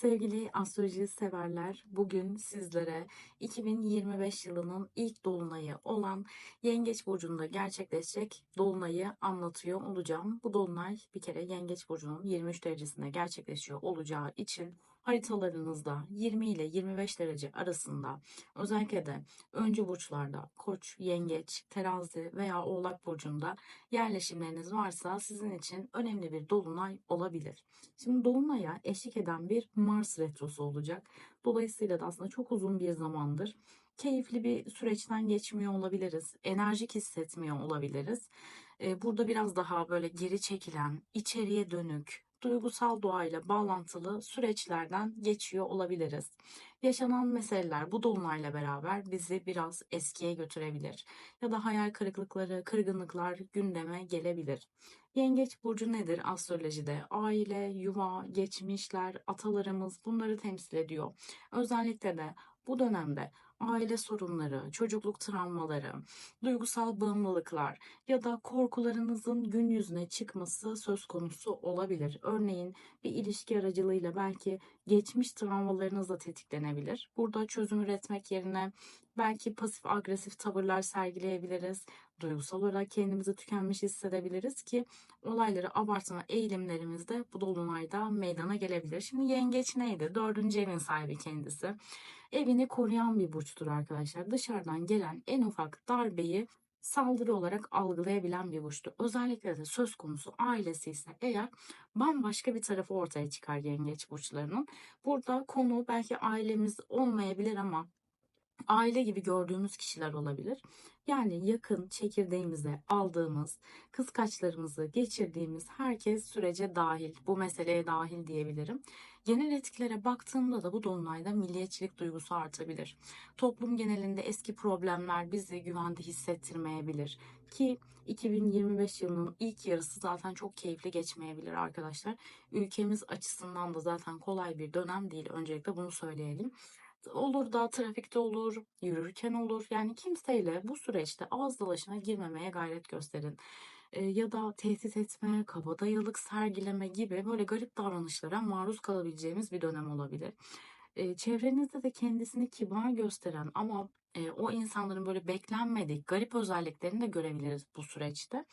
Sevgili astroloji severler, bugün sizlere 2025 yılının ilk dolunayı olan Yengeç burcunda gerçekleşecek dolunayı anlatıyor olacağım. Bu dolunay bir kere Yengeç burcunun 23 derecesinde gerçekleşiyor olacağı için haritalarınızda 20 ile 25 derece arasında özellikle de öncü burçlarda Koç, Yengeç, Terazi veya Oğlak burcunda yerleşimleriniz varsa sizin için önemli bir dolunay olabilir. Şimdi dolunaya eşlik eden bir Mars retrosu olacak. Dolayısıyla da aslında çok uzun bir zamandır keyifli bir süreçten geçmiyor olabiliriz. Enerjik hissetmiyor olabiliriz. Burada biraz daha böyle geri çekilen, içeriye dönük, duygusal doğayla bağlantılı süreçlerden geçiyor olabiliriz. Yaşanan meseleler bu dolunayla beraber bizi biraz eskiye götürebilir ya da hayal kırıklıkları, kırgınlıklar gündeme gelebilir. Yengeç burcu nedir astrolojide? Aile, yuva, geçmişler, atalarımız bunları temsil ediyor. Özellikle de bu dönemde aile sorunları, çocukluk travmaları, duygusal bağımlılıklar ya da korkularınızın gün yüzüne çıkması söz konusu olabilir. Örneğin bir ilişki aracılığıyla belki geçmiş travmalarınız da tetiklenebilir. Burada çözüm üretmek yerine belki pasif agresif tavırlar sergileyebiliriz. Duygusal olarak kendimizi tükenmiş hissedebiliriz ki olayları abartma eğilimlerimiz de bu dolunayda meydana gelebilir. Şimdi yengeç neydi? Dördüncü evin sahibi kendisi. Evini koruyan bir burçtur arkadaşlar. Dışarıdan gelen en ufak darbeyi saldırı olarak algılayabilen bir burçtur. Özellikle de söz konusu ailesi ise eğer bambaşka bir tarafı ortaya çıkar yengeç burçlarının. Burada konu belki ailemiz olmayabilir ama aile gibi gördüğümüz kişiler olabilir. Yani yakın çekirdeğimize aldığımız, kıskaçlarımızı geçirdiğimiz herkes sürece dahil, bu meseleye dahil diyebilirim. Genel etkilere baktığımda da bu dolunayda milliyetçilik duygusu artabilir. Toplum genelinde eski problemler bizi güvende hissettirmeyebilir ki 2025 yılının ilk yarısı zaten çok keyifli geçmeyebilir arkadaşlar. Ülkemiz açısından da zaten kolay bir dönem değil. Öncelikle bunu söyleyelim olur da trafikte olur, yürürken olur. Yani kimseyle bu süreçte ağız dalaşına girmemeye gayret gösterin. E, ya da tehdit etme, kabadayılık sergileme gibi böyle garip davranışlara maruz kalabileceğimiz bir dönem olabilir. Çevrenizde de kendisini kibar gösteren ama o insanların böyle beklenmedik garip özelliklerini de görebiliriz bu süreçte.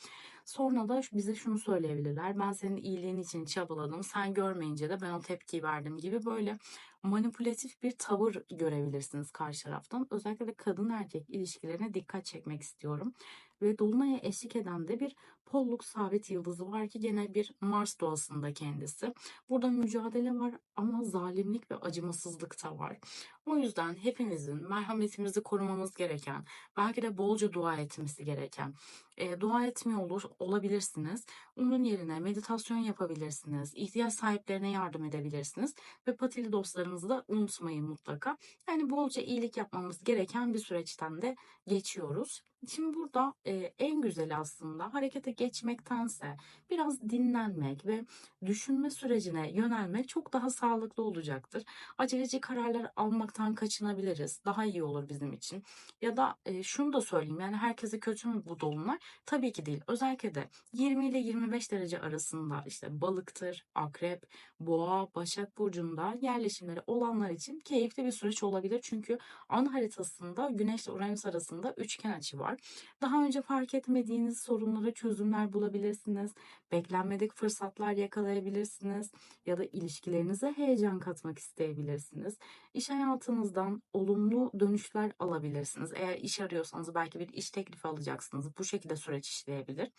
Sonra da bize şunu söyleyebilirler. Ben senin iyiliğin için çabaladım. Sen görmeyince de ben o tepkiyi verdim gibi böyle manipülatif bir tavır görebilirsiniz karşı taraftan. Özellikle de kadın erkek ilişkilerine dikkat çekmek istiyorum. Ve Dolunay'a eşlik eden de bir polluk sabit yıldızı var ki gene bir Mars doğasında kendisi. Burada mücadele var ama zalimlik ve acımasızlık da var. O yüzden hepimizin merhametimizi korumamız gereken, belki de bolca dua etmesi gereken, e, dua etmiyor olur olabilirsiniz. Onun yerine meditasyon yapabilirsiniz. ihtiyaç sahiplerine yardım edebilirsiniz. Ve patili dostlarınızı da unutmayın mutlaka. Yani bolca iyilik yapmamız gereken bir süreçten de geçiyoruz. Şimdi burada e, en güzeli aslında harekete geçmektense biraz dinlenmek ve düşünme sürecine yönelmek çok daha sağlıklı olacaktır. Aceleci kararlar almaktan kaçınabiliriz. Daha iyi olur bizim için. Ya da e, şunu da söyleyeyim yani herkese kötü mü bu dolunay? Tabii ki değil. Özellikle de 20 ile 25 derece arasında işte balıktır, akrep, boğa, başak burcunda yerleşimleri olanlar için keyifli bir süreç olabilir. Çünkü an haritasında Güneş ile Uranüs arasında üçgen açı var. Daha önce fark etmediğiniz sorunlara çözümler bulabilirsiniz. Beklenmedik fırsatlar yakalayabilirsiniz. Ya da ilişkilerinize heyecan katmak isteyebilirsiniz. İş hayatınızdan olumlu dönüşler alabilirsiniz. Eğer iş arıyorsanız belki bir iş teklifi alacaksınız. Bu şekilde süreç işleyebilir.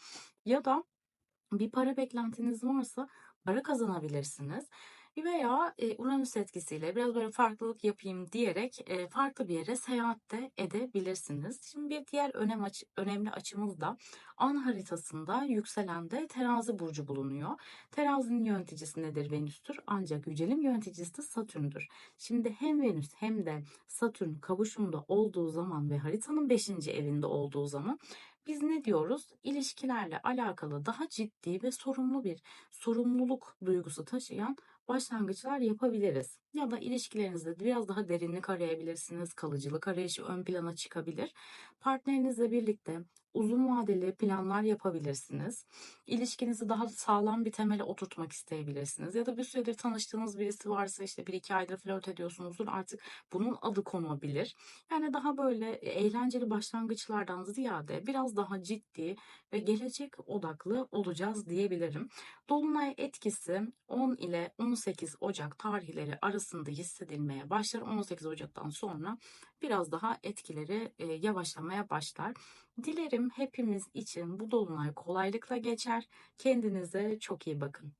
Ya da bir para beklentiniz varsa para kazanabilirsiniz veya e, Uranüs etkisiyle biraz böyle farklılık yapayım diyerek e, farklı bir yere seyahat de edebilirsiniz. Şimdi bir diğer önem aç önemli açımız da an haritasında yükselende terazi burcu bulunuyor. Terazinin yöneticisi nedir? Venüs'tür. Ancak yücelim yöneticisi de Satürn'dür. Şimdi hem Venüs hem de Satürn kavuşumda olduğu zaman ve haritanın 5. evinde olduğu zaman biz ne diyoruz? İlişkilerle alakalı daha ciddi ve sorumlu bir sorumluluk duygusu taşıyan başlangıçlar yapabiliriz. Ya da ilişkilerinizde biraz daha derinlik arayabilirsiniz. Kalıcılık arayışı ön plana çıkabilir. Partnerinizle birlikte uzun vadeli planlar yapabilirsiniz. İlişkinizi daha sağlam bir temele oturtmak isteyebilirsiniz. Ya da bir süredir tanıştığınız birisi varsa işte bir iki aydır flört ediyorsunuzdur artık bunun adı konabilir. Yani daha böyle eğlenceli başlangıçlardan ziyade biraz daha ciddi ve gelecek odaklı olacağız diyebilirim. Dolunay etkisi 10 ile 18 Ocak tarihleri arasında hissedilmeye başlar. 18 Ocak'tan sonra biraz daha etkileri e, yavaşlamaya başlar. Dilerim hepimiz için bu dolunay kolaylıkla geçer. Kendinize çok iyi bakın.